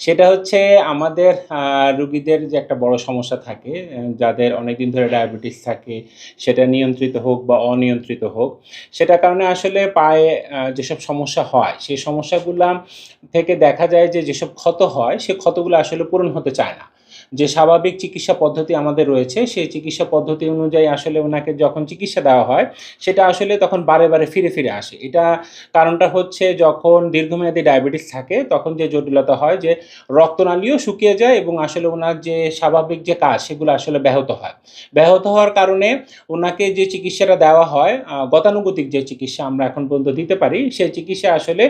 সেটা হচ্ছে আমাদের রুগীদের যে একটা বড় সমস্যা থাকে যাদের অনেকদিন ধরে ডায়াবেটিস থাকে, সেটা নিয়ন্ত্রিত হোক বা অনিয়ন্ত্রিত হোক সেটা কারণে আসলে পায়ে যেসব সমস্যা হয়, সেই সমস্যাগুলো থেকে দেখা যায় যে যেসব ক্ষত হয়, সে ক্ষতগুলো আসলে পূরণ হতে চায় না। যে স্বাভাবিক চিকিৎসা পদ্ধতি আমাদের রয়েছে, সেই চিকিৎসা পদ্ধতি অনুযায়ী আসলে ওনাকে যখন চিকিৎসা দেওয়া হয়, সেটা আসলে তখন বারে বারে ফিরে ফিরে আসে। এটা কারণটা হচ্ছে যখন দীর্ঘমেয়াদী ডায়াবেটিস থাকে, তখন যে জটিলতা হয় যে রক্তনালীও শুকিয়ে যায় এবং আসলে ওনার যে স্বাভাবিক যে কাজ, সেগুলো আসলে ব্যাহত হয়। ব্যাহত হওয়ার কারণে ওনাকে যে চিকিৎসাটা দেওয়া হয় গতানুগতিক যে চিকিৎসা আমরা এখন পর্যন্ত দিতে পারি, সেই চিকিৎসা আসলে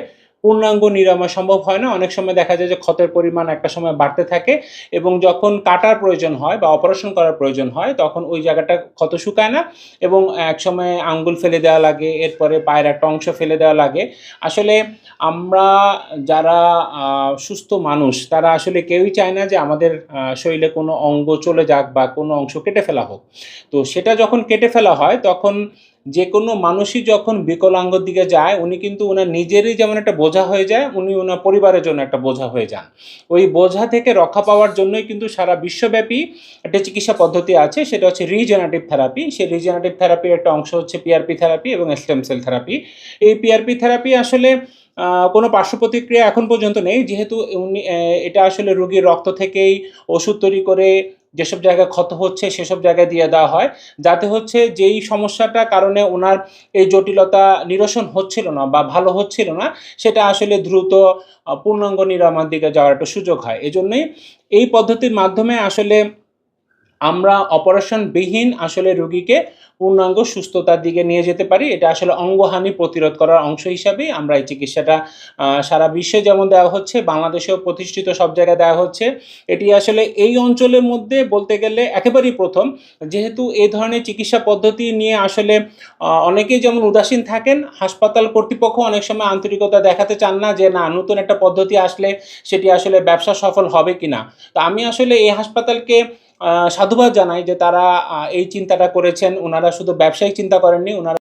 পূর্ণাঙ্গ নিরাময় সম্ভব হয় না। অনেক সময় দেখা যায় যে ক্ষতের পরিমাণ একটা সময় বাড়তে থাকে এবং যখন কাটার প্রয়োজন হয় বা অপারেশন করার প্রয়োজন হয়, তখন ওই জায়গাটা ক্ষত শুকায় না এবং এক সময় আঙ্গুল ফেলে দেওয়া লাগে, এরপরে পায়ের একটা অংশ ফেলে দেওয়া লাগে। আসলে আমরা যারা সুস্থ মানুষ, তারা আসলে কেউই চায় না যে আমাদের শরীরে কোনো অঙ্গ চলে যাক বা কোনো অংশ কেটে ফেলা হোক। তো সেটা যখন কেটে ফেলা হয়, তখন যে কোনো মানুষই যখন বিকলাঙ্গর দিকে যায়, উনি কিন্তু ওনার নিজেরই যেমন একটা বোঝা হয়ে যায়, উনি ওনার পরিবারের জন্য একটা বোঝা হয়ে যান। ওই বোঝা থেকে রক্ষা পাওয়ার জন্যই কিন্তু সারা বিশ্বব্যাপী একটা চিকিৎসা পদ্ধতি আছে, সেটা হচ্ছে রিজেনারেটিভ থেরাপি সেই রিজেনারেটিভ থেরাপির একটা অংশ হচ্ছে পিআরপি থেরাপি এবং স্টেম সেল থেরাপি এই পিআরপি থেরাপি আসলে কোনো পার্শ্ব প্রতিক্রিয়া এখন পর্যন্ত নেই, যেহেতু উনি এটা আসলে রোগীর রক্ত থেকেই ওষুধ তৈরি করে যেসব জায়গায় ক্ষত হচ্ছে সেসব জায়গায় দিয়ে দেওয়া হয়। যাতে হচ্ছে যেই সমস্যাটা কারণে ওনার এই জটিলতা নিরসন হচ্ছিল না বা ভালো হচ্ছিল না, সেটা আসলে দ্রুত পূর্ণাঙ্গ নিরাময়ের দিকে যাওয়ার একটা সুযোগ হয়। এজন্যই এই পদ্ধতির মাধ্যমে আসলে আমরা অপারেশনবিহীন আসলে রোগীকে পূর্ণাঙ্গ সুস্থতার দিকে নিয়ে যেতে পারি। এটা আসলে অঙ্গহানি প্রতিরোধ করার অংশ হিসাবেই আমরা এই চিকিৎসাটা সারা বিশ্বে যেমন দেওয়া হচ্ছে, বাংলাদেশেও প্রতিষ্ঠিত সব জায়গায় দেওয়া হচ্ছে। এটি আসলে এই অঞ্চলের মধ্যে বলতে গেলে একেবারেই প্রথম। যেহেতু এই ধরনের চিকিৎসা পদ্ধতি নিয়ে আসলে অনেকেই যেমন উদাসীন থাকেন, হাসপাতাল কর্তৃপক্ষ অনেক সময় আন্তরিকতা দেখাতে চান না যে, না, নতুন একটা পদ্ধতি আসলে সেটি আসলে ব্যবসা সফল হবে কিনা? তো আমি আসলে এই হাসপাতালকে সাধুবাদ জানাই যে তারা এই চিন্তাটা করেছেন। ওনারা শুধু ব্যবসায়িক চিন্তা করেননি ওনারা